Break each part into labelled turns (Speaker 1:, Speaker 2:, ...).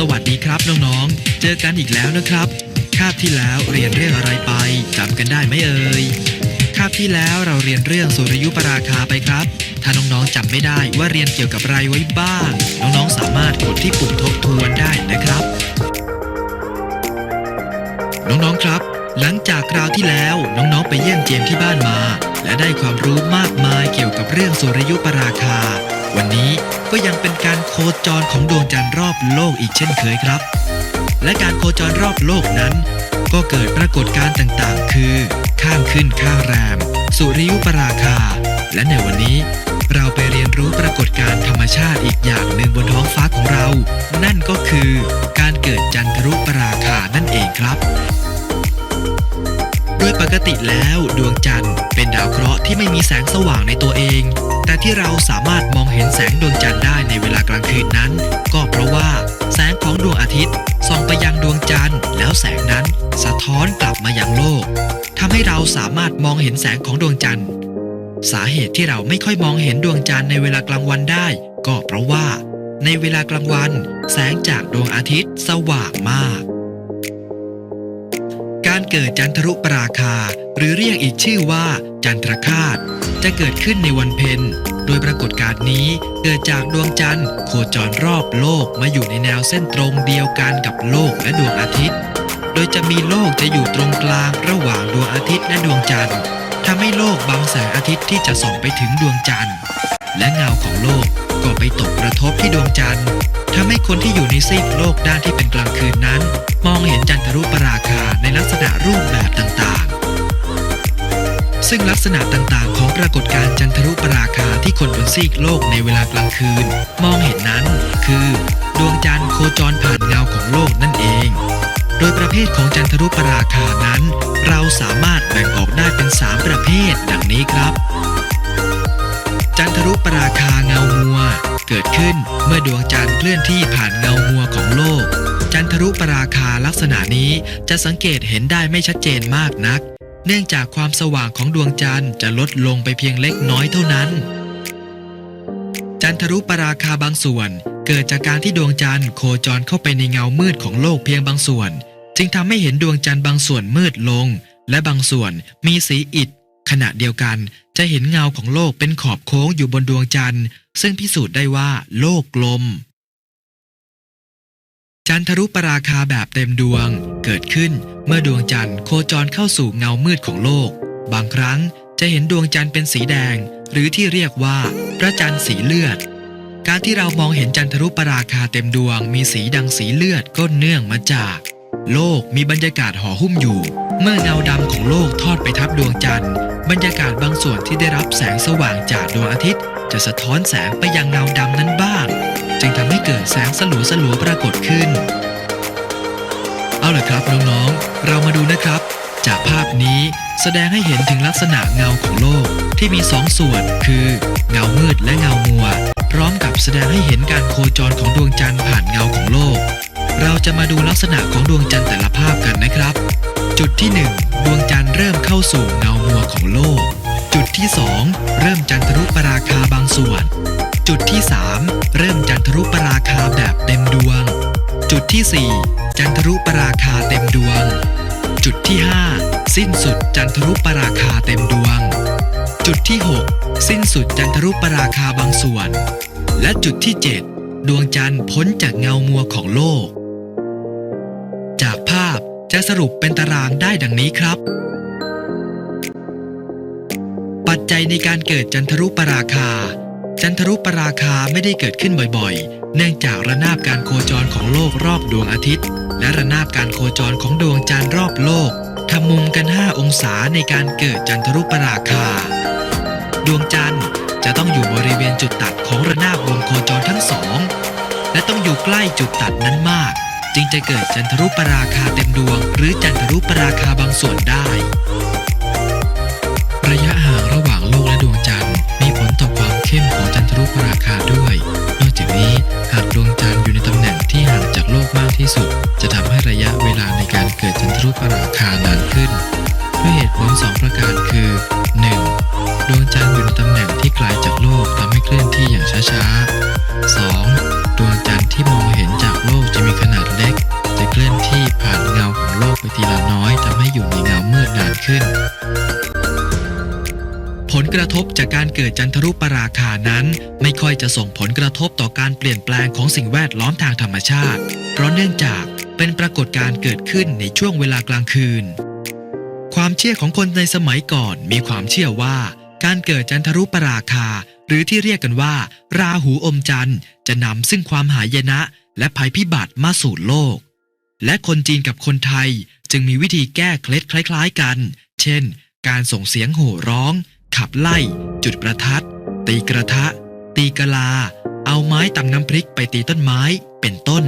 Speaker 1: สวัสดีครับน้องๆ เจอกันอีกแล้วนะครับคาบที่แล้วเรียนเรื่องอะไรไปจำกันได้ไหมเอ่ยคาบที่แล้วเราเรียนเรื่องสุริยุปราคาไปครับ ถ้าน้องๆจำไม่ได้ว่าเรียนเกี่ยวกับอะไรไว้บ้าง น้องๆสามารถกดที่ปุ่มทบทวนได้นะครับ น้องๆครับ หลังจากคราวที่แล้วน้องๆไปเยี่ยมเจมที่บ้านมา และได้ความรู้มากมายเกี่ยวกับเรื่องสุริยุปราคา วันนี้ก็ยังเป็นการโคจรของดวงจันทร์รอบโลกอีกเช่นเคยครับ และการโคจรรอบโลกนั้น ก็เกิดปรากฏการณ์ต่างๆ คือ ข้างขึ้นข้างแรม สุริยุปราคา และในวันนี้ เราไปเรียนรู้ปรากฏการณ์ธรรมชาติอีกอย่างหนึ่งบนท้องฟ้าของเรา นั่นก็คือการเกิดจันทรุปราคานั่นเองครับ โดยปกติแล้วดวงจันทร์เป็นดาว ที่ไม่มีแสงสว่างในตัวเอง แต่ที่เราสามารถมองเห็นแสงดวงจันทร์ได้ในเวลากลางคืนนั้น ก็เพราะว่าแสงของดวงอาทิตย์ส่องไปยังดวงจันทร์แล้วแสงนั้นสะท้อนกลับมายังโลกทำให้เราสามารถมองเห็นแสงของดวงจันทร์ สาเหตุที่เราไม่ค่อยมองเห็นดวงจันทร์ในเวลากลางวันได้ ก็เพราะว่า ในเวลากลางวัน แสงจากดวงอาทิตย์สว่างมาก การเกิดจันทรุปราคา หรือเรียกอีกชื่อว่า จันทรคาตจะเกิดขึ้นในวันเพ็ญโดยปรากฏการณ์นี้เกิดจากดวงจันทร์โคจรรอบโลกมาอยู่ในแนวเส้นตรงเดียวกันกับโลกและดวงอาทิตย์ โดยจะมีโลกจะอยู่ตรงกลางระหว่างดวงอาทิตย์และดวงจันทร์ทำให้โลกบังแสงอาทิตย์ที่จะส่องไปถึงดวงจันทร์ และเงาของโลกก็ไปตกกระทบที่ดวงจันทร์ ทำให้คนที่อยู่ในซีกโลกด้านที่เป็นกลางคืนนั้น มองเห็นจันทรุปราคาในลักษณะรูปแบบต่างๆ ซึ่งลักษณะต่างๆ ของปรากฏการณ์จันทรุปราคาที่คนบนซีกโลกในเวลากลางคืน มองเห็นนั้น คือ ดวงจันทร์โคจรผ่านเงาของโลกนั่นเอง โดยประเภทของจันทรุปราคานั้น เราสามารถแบ่งออกได้เป็น 3 ประเภท ดังนี้ครับ จันทรุปราคาเงามัว เกิดขึ้นเมื่อดวงจันทร์เคลื่อนที่ผ่านเงามัวของโลก จันทรุปราคาลักษณะนี้จะสังเกตเห็นได้ไม่ชัดเจนมากนัก เนื่องจากความสว่างของดวงจันทร์จะลดลงไปเพียงเล็กน้อยเท่านั้น จันทรุปราคาบางส่วน เกิดจากการที่ดวงจันทร์โคจรเข้าไปในเงามืดของโลกเพียงบางส่วน จึงทำให้เห็นดวงจันทร์บางส่วนมืดลง และบางส่วนมีสีอิฐ ขณะเดียวกันจะเห็นเงาของโลกเป็นขอบโค้งอยู่บนดวงจันทร์ ซึ่งพิสูจน์ได้ว่าโลกกลม จันทรุปราคาแบบเต็มดวงเกิดขึ้นเมื่อดวงจันทร์โคจรเข้าสู่เงามืดของโลก บางครั้งจะเห็นดวงจันทร์เป็นสีแดง หรือที่เรียกว่า พระจันทร์สีเลือด การที่เรามองเห็นจันทรุปราคาเต็มดวง มีสีดังสีเลือดก็เนื่องมาจาก โลกมีบรรยากาศห่อหุ้มอยู่ เมื่อเงาดำของโลกทอดไปทับดวงจันทร์ บรรยากาศบางส่วนที่ได้รับแสงสว่างจากดวงอาทิตย์ จะสะท้อนแสงไปยังเงาดำนั้นบ้าง จึงทำให้เกิดแสงสลัวสลัวปรากฏขึ้น เอาล่ะครับน้องๆ เรามาดูนะครับ จากภาพนี้แสดงให้เห็นถึงลักษณะเงาของโลกที่มีสองส่วนคือเงามืดและเงามัว พร้อมกับแสดงให้เห็นการโคจรของดวงจันทร์ผ่านเงาของโลก เราจะมาดูลักษณะของดวงจันทร์แต่ละภาพกันนะครับ จุดที่ 1 ดวงจันทร์เริ่มเข้าสู่เงามัวของโลก จุดที่ 2 เริ่มจันทรุปราคาบางส่วน จุดที่ 3 เริ่มจันทรุปราคาแบบเต็มดวง จุดที่ 4 จันทรุปราคาเต็มดวง จุดที่ 5 สิ้นสุดจันทรุปราคาเต็มดวง จุดที่ 6 สิ้นสุดจันทรุปราคาบางส่วน และจุดที่ 7 ดวงจันทร์พ้นจากเงามัวของโลก จะสรุปเป็นตารางได้ดังนี้ครับ ปัจจัยในการเกิดจันทรุปราคา จันทรุปราคาไม่ได้เกิดขึ้นบ่อยๆ เนื่องจากระนาบการโคจรของโลกรอบดวงอาทิตย์ และระนาบการโคจรของดวงจันทร์รอบโลกทำมุมกัน 5 องศาในการเกิดจันทรุปราคา ดวงจันทร์จะต้องอยู่บริเวณจุดตัดของระนาบวงโคจรทั้งสอง และต้องอยู่ใกล้จุดตัดนั้นมาก จึงจะเกิดจันทรุปราคาเต็มดวง หรือจันทรุปราคาบางส่วนได้ ระยะห่างระหว่างโลกและดวงจันทร์มีผลต่อความเข้มของจันทรุปราคาด้วย นอกจากนี้หากดวงจันทร์อยู่ในตำแหน่งที่ห่างจากโลกมากที่สุด จะทำให้ระยะเวลาในการเกิดจันทรุปราคา นานขึ้น ด้วยเหตุผลสองประการคือ ขึ้น ผลกระทบจากการเกิดจันทรุปราคานั้น ไม่ค่อยจะส่งผลกระทบต่อการเปลี่ยนแปลงของสิ่งแวดล้อมทางธรรมชาติ เพราะเนื่องจากเป็นปรากฏการณ์เกิดขึ้นในช่วงเวลากลางคืน ความเชื่อของคนในสมัยก่อนมีความเชื่อว่า การเกิดจันทรุปราคา หรือที่เรียกกันว่า ราหูอมจันทร์จะนำซึ่งความหายนะและภัยพิบัติมาสู่โลก และคนจีนกับคนไทย จึงมีวิธีแก้เคล็ดคล้ายๆกัน เช่น การส่งเสียงโห่ร้อง ขับไล่ จุดประทัด ตีกระทะ ตีกะลา เอาไม้ตำน้ำพริกไปตีต้นไม้ เป็นต้น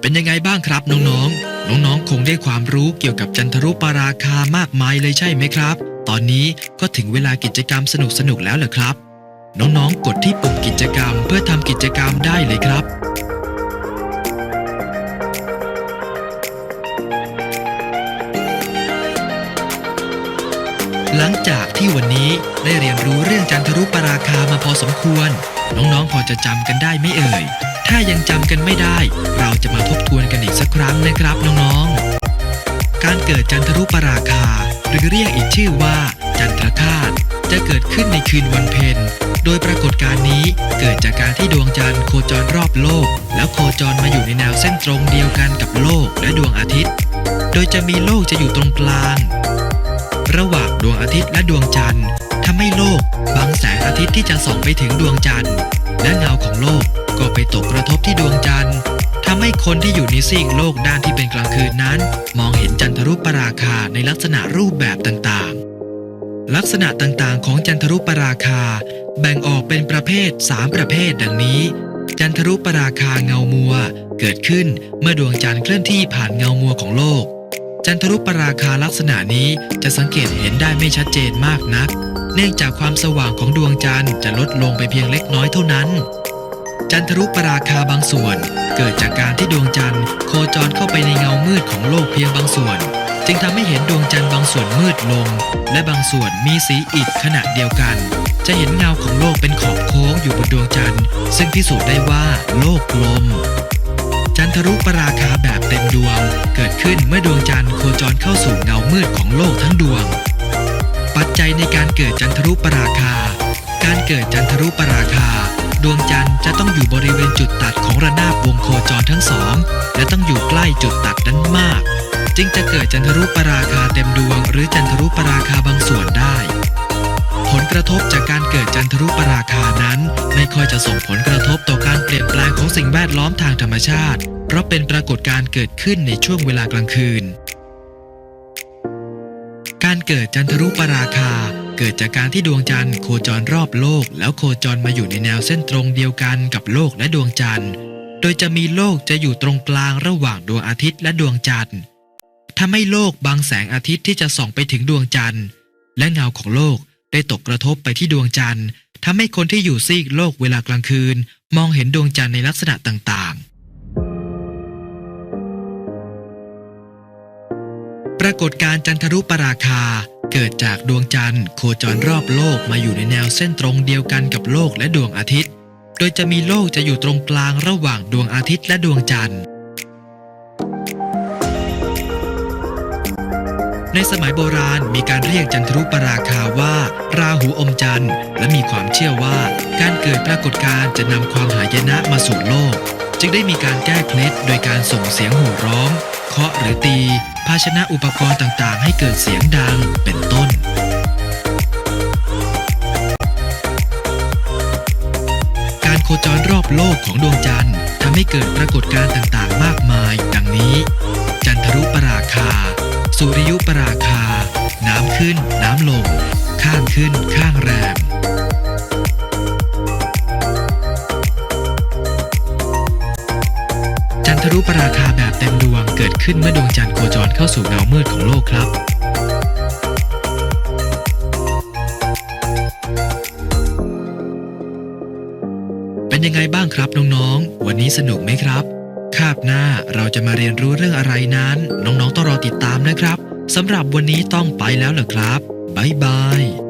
Speaker 1: เป็นยังไงบ้างครับน้องๆ น้องๆ คงได้ความรู้เกี่ยวกับจันทรุปราคามากมายเลยใช่ไหมครับ ตอนนี้ก็ถึงเวลากิจกรรมสนุกๆ แล้วเหรอครับ น้องๆ กดที่ปุ่มกิจกรรมเพื่อทำกิจกรรมได้เลยครับ ลังจากที่วันนี้ได้เรียนรู้เรื่องจันทรุปราคามาพอสมควร น้องๆ พอจะจำกันได้ไหมเอ่ย ถ้ายังจำกันไม่ได้ เราจะมาทบทวนกันอีกสักครั้งนะครับน้องๆ การเกิดจันทรุปราคา หรือเรียกอีกชื่อว่า จันทรคาตจะเกิดขึ้นในคืนวันเพ็ญ โดยปรากฏการณ์นี้เกิดจากการที่ดวงจันทร์โคจรรอบโลก แล้วโคจรมาอยู่ในแนวเส้นตรงเดียวกันกับโลกและดวงอาทิตย์ โดยจะมีโลกจะอยู่ตรงกลาง ระหว่างดวงอาทิตย์และดวงจันทร์ทำให้โลกบังแสงอาทิตย์ที่จะส่องไปถึงดวงจันทร์ และเงาของโลกก็ไปตกกระทบที่ดวงจันทร์ทำให้คนที่อยู่ในซีกโลกด้านที่เป็นกลางคืนนั้น มองเห็นจันทรุปราคาในลักษณะรูปแบบต่างๆ ลักษณะต่างๆ ของจันทรุปราคา แบ่งออกเป็นประเภท 3 ประเภทดังนี้ จันทรุปราคาเงามัว เกิดขึ้นเมื่อดวงจันทร์เคลื่อนที่ผ่านเงามัวของโลก จันทรุปราคาลักษณะนี้จะสังเกตเห็นได้ไม่ชัดเจนมากนัก เนื่องจากความสว่างของดวงจันทร์จะลดลงไปเพียงเล็กน้อยเท่านั้น จันทรุปราคาบางส่วน เกิดจากการที่ดวงจันทร์ โคจรเข้าไปในเงามืดของโลกเพียงบางส่วน จึงทำให้เห็นดวงจันทร์บางส่วนมืดลง และบางส่วนมีสีอิฐขณะเดียวกัน จะเห็นเงาของโลกเป็นขอบโค้งอยู่บนดวงจันทร์ ซึ่งพิสูจน์ได้ว่าโลกกลม ทรุปราคาแบบเต็มดวง เกิดขึ้นเมื่อดวงจันทร์โคจรเข้าสู่เงามืดของโลกทั้งดวง ปัจจัยในการเกิดจันทรุปราคา การเกิดจันทรุปราคา ดวงจันทร์จะต้องอยู่บริเวณจุดตัดของระนาบวงโคจรทั้งสอง และต้องอยู่ใกล้จุดตัดนั้นมาก จึงจะเกิดจันทรุปราคาเต็มดวง หรือจันทรุปราคาบางส่วนได้ ผลกระทบจากการเกิดจันทรุปราคานั้น ไม่ค่อยจะส่งผลกระทบต่อการเปลี่ยนแปลงของสิ่งแวดล้อมทางธรรมชาติ เพราะเป็นปรากฏการณ์เกิดขึ้นในช่วงเวลากลางคืน การเกิดจันทรุปราคาเกิดจากการที่ดวงจันทร์โคจรรอบโลก แล้วโคจรมาอยู่ในแนวเส้นตรงเดียวกันกับโลกและดวงจันทร์ โดยจะมีโลกจะอยู่ตรงกลางระหว่างดวงอาทิตย์และดวงจันทร์ทำให้โลกบังแสงอาทิตย์ที่จะส่องไปถึงดวงจันทร์ และเงาของโลก ได้ตกกระทบไปที่ดวงจันทร์ทำให้คนที่อยู่ซีกโลกเวลากลางคืน มองเห็นดวงจันทร์ในลักษณะต่างๆ ปรากฏการณ์จันทรุปราคาเกิดจากดวงจันทร์โคจรรอบโลกมาอยู่ในแนวเส้นตรงเดียวกันกับโลกและดวงอาทิตย์ โดยจะมีโลกจะอยู่ตรงกลางระหว่างดวงอาทิตย์และดวงจันทร์ ในสมัยโบราณมีการเรียกจันทรุปราคาว่า ราหูอมจันทร์ และมีความเชื่อว่าการเกิดปรากฏการณ์จะนำความหายนะมาสู่โลก จึงได้มีการแก้เคล็ดโดยการส่งเสียงโห่ร้องเคาะหรือตี ภาชนะอุปกรณ์ต่างๆ ให้เกิดเสียงดังเป็นต้นการโคจรรอบโลกของดวงจันทร์ทำให้เกิดปรากฏการณ์ต่างๆ มากมาย ดังนี้ จันทรุปราคา สุริยุปราคา น้ำขึ้น น้ำลง ข้างขึ้น ข้างแรมจันทรุปราคาแบบเต็มดวงเกิดขึ้นเมื่อดวงจันทร์โคจรเข้าสู่เงามืดของโลกครับเป็นยังไงบ้างครับน้องๆ วันนี้สนุกไหมครับาบหน้าเราจะมาเรียนรู้เรื่องอะไรนั้น น้องๆต้องรอติดตามนะครับสำหรับวันนี้ต้องไปแล้วเหรอครับบ๊ายบาย